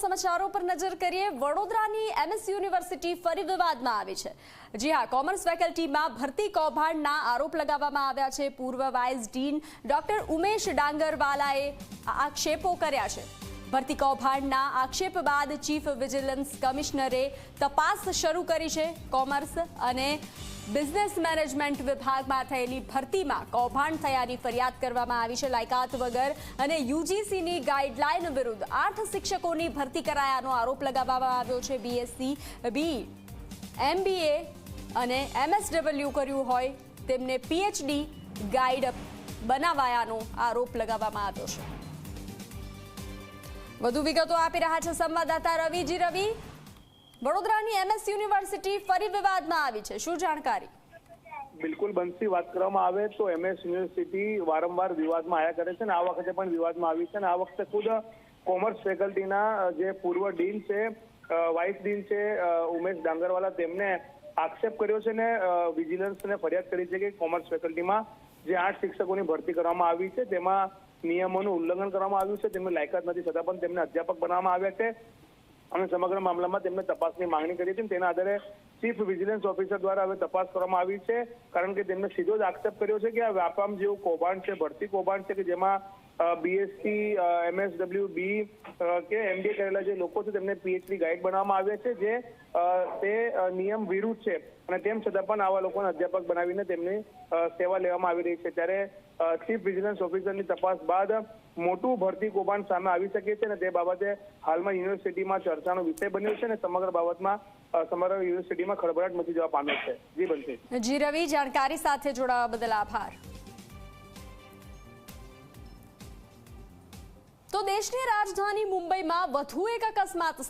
સમાચારો પર નજર કરીએ. વડોદરાની એમએસ યુનિવર્સિટી ફરી વિવાદમાં આવી છે. જી હા, કોમર્સ ફેકલ્ટીમાં ભરતી કૌભાંડના આરોપ લગાવવામાં આવ્યા છે. પૂર્વ વાઇસ ડીન ડોક્ટર ઉમેશ ડાંગરવાલાએ આક્ષેપો કર્યા છે. ભરતી કૌભાંડના આક્ષેપ બાદ ચીફ વિજિલન્સ કમિશનરે તપાસ શરૂ કરી છે કોમર્સ અને બિઝનેસ મેનેજમેન્ટ વિભાગમાં થયેલી ભરતીમાં કૌભાંડ થયાની ફરિયાદ કરવામાં આવી છે. લાયકાત વગર અને યુજીસીની ગાઈડલાઈન વિરુદ્ધ આઠ શિક્ષકોની ભરતી કરાયાનો આરોપ લગાવવામાં આવ્યો છે. બીએસસી, બી, એમબીએ અને એમએસડબલ્યુ કર્યું હોય તેમને પીએચડી ગાઈડ બનાવાયાનો આરોપ લગાવવામાં આવ્યો છે. વધુ વિગતો આપી રહ્યા છે સંવાદદાતા રવિજી. રવિ વડોદરાની એમએસ યુનિવર્સિટી ફરી વિવાદમાં આવી છે. શું જાણકારી? બિલકુલ બનશી વાત કરવામાં આવે તો એમએસ યુનિવર્સિટી વારંવાર વિવાદમાં આવ્યા કરે છે અને આ વખતે પણ વિવાદમાં આવી છે અને આ વખતે ખુદ કોમર્સ ફેકલ્ટીના જે પૂર્વ ડીન છે વાઇસ ડીન છે ઉમેશ ડાંગરવાલા, તેમને આક્ષેપ કર્યો છે ને વિજિલન્સને ફરિયાદ કરી છે કે કોમર્સ ફેકલ્ટીમાં જે આઠ શિક્ષકોની ભરતી કરવામાં આવી છે, તેમાં નિયમોનું ઉલ્લંઘન કરવામાં આવ્યું છે, તેમને લાયકાત નથી છતાં પણ તેમને અધ્યાપક બનાવવામાં આવ્યા છે. અને સમગ્ર મામલામાં તેમને તપાસની માંગણી કરી હતી તેના આધારે ચીફ વિજિલન્સ ઓફિસર દ્વારા હવે તપાસ કરવામાં આવી છે. કારણ કે તેમને સીધો જ આક્ષેપ કર્યો છે કે આ વ્યાપામ જેવું કૌભાંડ છે, ભરતી કૌભાંડ છે કે જેમાં બીએસસી એમએસડબલ્યુ બી કે એમબીએ કરેલા જે લોકો છે તેમને પીએચડી ગાઈડ બનાવવામાં આવ્યા છે, જે તે નિયમ વિરુદ્ધ છે. અને તેમ છતાં પણ આવા લોકોને અધ્યાપક બનાવીને તેમની સેવા લેવામાં આવી રહી છે. ત્યારે ચીફ વિજિલન્સ ઓફિસરની તપાસ બાદ મોટું ભરતી કૌભાંડ સામે આવી શકે છે અને તે બાબતે હાલમાં યુનિવર્સિટીમાં ચર્ચાનો વિષય બન્યો છે અને સમગ્ર બાબતમાં સમગ્ર યુનિવર્સિટીમાં ખળભળાટ મચી જવા પામ્યો છે. જી બનશે જી રવિ, જાણકારી સાથે જોડાવા બદલ આભાર. તો દેશની રાજધાની મુંબઈમાં વધુ એક અકસ્માત